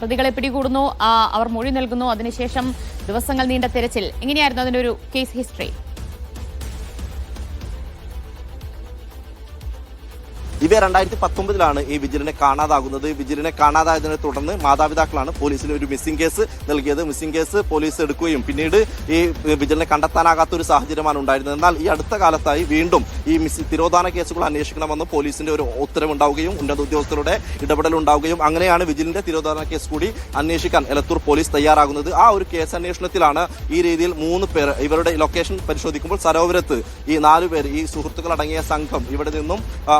പ്രതികളെ പിടികൂടുന്നു. അവർ മൊഴി നൽകുന്നു. അതിനുശേഷം ദിവസങ്ങൾ നീണ്ട തിരച്ചിൽ. എങ്ങനെയായിരുന്നു അതിന്റെ ഒരു കേസ് ഹിസ്റ്ററി ഇവ രണ്ടായിരത്തി പത്തൊമ്പതിലാണ് ഈ വിജിലിനെ കാണാതാകുന്നത്. വിജിലിനെ കാണാതായതിനെ തുടർന്ന് മാതാപിതാക്കളാണ് പോലീസിന് ഒരു മിസ്സിംഗ് കേസ് നൽകിയത്. മിസ്സിംഗ് കേസ് പോലീസ് എടുക്കുകയും പിന്നീട് ഈ വിജിലിനെ കണ്ടെത്താനാകാത്ത ഒരു സാഹചര്യമാണ് ഉണ്ടായിരുന്നത്. എന്നാൽ ഈ അടുത്ത കാലത്തായി വീണ്ടും ഈ മിസ് തിരോധാന കേസുകൾ അന്വേഷിക്കണമെന്ന് പോലീസിന്റെ ഒരു ഉത്തരവുണ്ടാവുകയും ഉന്നത ഉദ്യോഗസ്ഥരുടെ ഇടപെടൽ ഉണ്ടാവുകയും അങ്ങനെയാണ് വിജിലിന്റെ തിരോധാന കേസ് കൂടി അന്വേഷിക്കാൻ എലത്തൂർ പോലീസ് തയ്യാറാകുന്നത്. ആ ഒരു കേസ് അന്വേഷണത്തിലാണ് ഈ രീതിയിൽ മൂന്ന് പേർ ഇവരുടെ ലൊക്കേഷൻ പരിശോധിക്കുമ്പോൾ സരോവരത്ത് ഈ നാലുപേർ ഈ സുഹൃത്തുക്കൾ അടങ്ങിയ സംഘം ഇവിടെ നിന്നും ആ,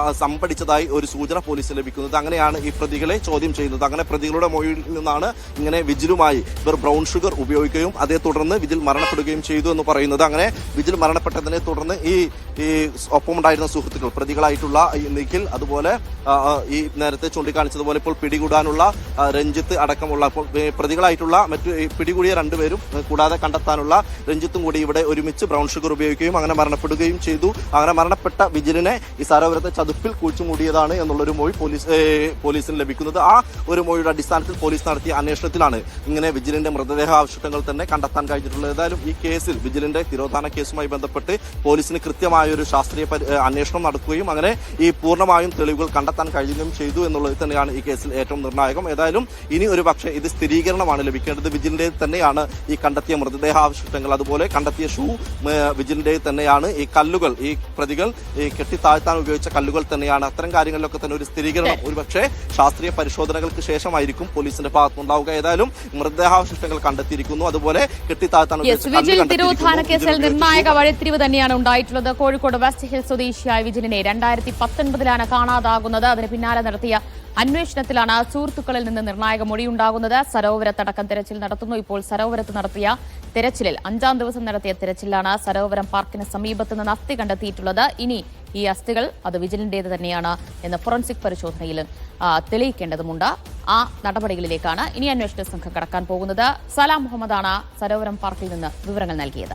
സംഭടിച്ചതായി ഒരു സൂചന പോലീസ് ലഭിക്കുന്നത്. അങ്ങനെയാണ് ഈ പ്രതികളെ ചോദ്യം ചെയ്യുന്നത്. അങ്ങനെ പ്രതികളുടെ മൊഴിയിൽ നിന്നാണ് ഇങ്ങനെ വിജിലുമായി ഇവർ ബ്രൗൺ ഷുഗർ ഉപയോഗിക്കുകയും അതേ തുടർന്ന് വിജിൽ മരണപ്പെടുകയും ചെയ്തു എന്ന് പറയുന്നത്. അങ്ങനെ വിജിൽ മരണപ്പെട്ടതിനെ തുടർന്ന് ഈ ഈ ഒപ്പമുണ്ടായിരുന്ന സുഹൃത്തുക്കൾ പ്രതികളായിട്ടുള്ള നിഖിൽ അതുപോലെ ഈ നേരത്തെ ചൂണ്ടിക്കാണിച്ചതുപോലെ ഇപ്പോൾ പിടികൂടാനുള്ള രഞ്ജിത്ത് അടക്കമുള്ള പ്രതികളായിട്ടുള്ള മറ്റു പിടികൂടിയ രണ്ടുപേരും കൂടാതെ കണ്ടെത്താനുള്ള രഞ്ജിത്തും കൂടി ഇവിടെ ഒരുമിച്ച് ബ്രൗൺ ഷുഗർ ഉപയോഗിക്കുകയും അങ്ങനെ മരണപ്പെടുകയും ചെയ്തു. അങ്ങനെ മരണപ്പെട്ട വിജിലിനെ ഈ സരോവരത്തെ ചതുപ്പിൽ കുഴിച്ചു മൂടിയതാണ് എന്നുള്ളൊരു മൊഴി പോലീസ് പോലീസിന് ലഭിക്കുന്നത്. ആ ഒരു മൊഴിയുടെ അടിസ്ഥാനത്തിൽ പോലീസ് നടത്തിയ അന്വേഷണത്തിലാണ് ഇങ്ങനെ വിജിലിന്റെ മൃതദേഹ ആവശ്യങ്ങൾ തന്നെ കണ്ടെത്താൻ കഴിഞ്ഞിട്ടുള്ളത്. ഏതായാലും ഈ കേസിൽ വിജിലിന്റെ തിരോധാന കേസുമായി ബന്ധപ്പെട്ട് പോലീസിന് കൃത്യമായ ഒരു ശാസ്ത്രീയ അന്വേഷണം നടക്കുകയും അങ്ങനെ ഈ പൂർണമായും തെളിവുകൾ കണ്ടെത്താൻ കഴിയുകയും ചെയ്തു എന്നുള്ളത് തന്നെയാണ് ഈ കേസിൽ ഏറ്റവും നിർണായകം. ഏതായാലും ഇനി ഒരു പക്ഷേ ഇത് സ്ഥിരീകരണമാണ് ലഭിക്കേണ്ടത്. വിജിലിന്റെ തന്നെയാണ് ഈ കണ്ടെത്തിയ മൃതദേഹാവശിഷ്ടങ്ങൾ അതുപോലെ കണ്ടെത്തിയ ഷൂ വിജിലിന്റെ തന്നെയാണ് ഈ കല്ലുകൾ ഈ പ്രതികൾ ഈ കെട്ടിത്താഴ്ത്താൻ ഉപയോഗിച്ച കല്ലുകൾ തന്നെയാണ് അത്തരം കാര്യങ്ങളിലൊക്കെ തന്നെ ഒരു സ്ഥിരീകരണം. ഒരുപക്ഷെ ശാസ്ത്രീയ പരിശോധനകൾക്ക് ശേഷമായിരിക്കും പോലീസിന്റെ ഭാഗത്തുനിന്നുണ്ടാവുക. ഏതായാലും മൃതദേഹാവശിഷ്ടങ്ങൾ കണ്ടെത്തിയിരിക്കുന്നു. അതുപോലെ കെട്ടിത്താഴ്ത്താൻ തിരോധാന കേസിൽ നിർണായക വഴിത്തിരിവ് തന്നെയാണ് ഉണ്ടായിട്ടുള്ളത്. കോഴിക്കോട് വെസ്റ്റ് ഹിൽ സ്വദേശിയായ വിജിലിനെ രണ്ടായിരത്തി പത്തൊൻപതിലാണ് കാണാതാകുന്നത്. അതിന് പിന്നാലെ നടത്തിയ അന്വേഷണത്തിലാണ് സുഹൃത്തുക്കളിൽ നിന്ന് നിർണായക മൊഴിയുണ്ടാകുന്നത്. സരോവരത്തടക്കം തെരച്ചിൽ നടത്തുന്നു. ഇപ്പോൾ സരോവരത്ത് നടത്തിയ തെരച്ചിലിൽ അഞ്ചാം ദിവസം നടത്തിയ തെരച്ചിലാണ് സരോവരം പാർക്കിന് സമീപത്ത് നിന്ന് അസ്ഥി കണ്ടെത്തിയിട്ടുള്ളത്. ഇനി ഈ അസ്ഥികൾ അത് വിജിലിന്റേത് തന്നെയാണ് എന്ന് ഫോറൻസിക് പരിശോധനയിൽ തെളിയിക്കേണ്ടതുണ്ട് ആ നടപടികളിലേക്കാണ് ഇനി അന്വേഷണ സംഘം കടക്കാൻ പോകുന്നത്. സലാം മുഹമ്മദാണ് സരോവരം പാർക്കിൽ നിന്ന് വിവരങ്ങൾ നൽകിയത്.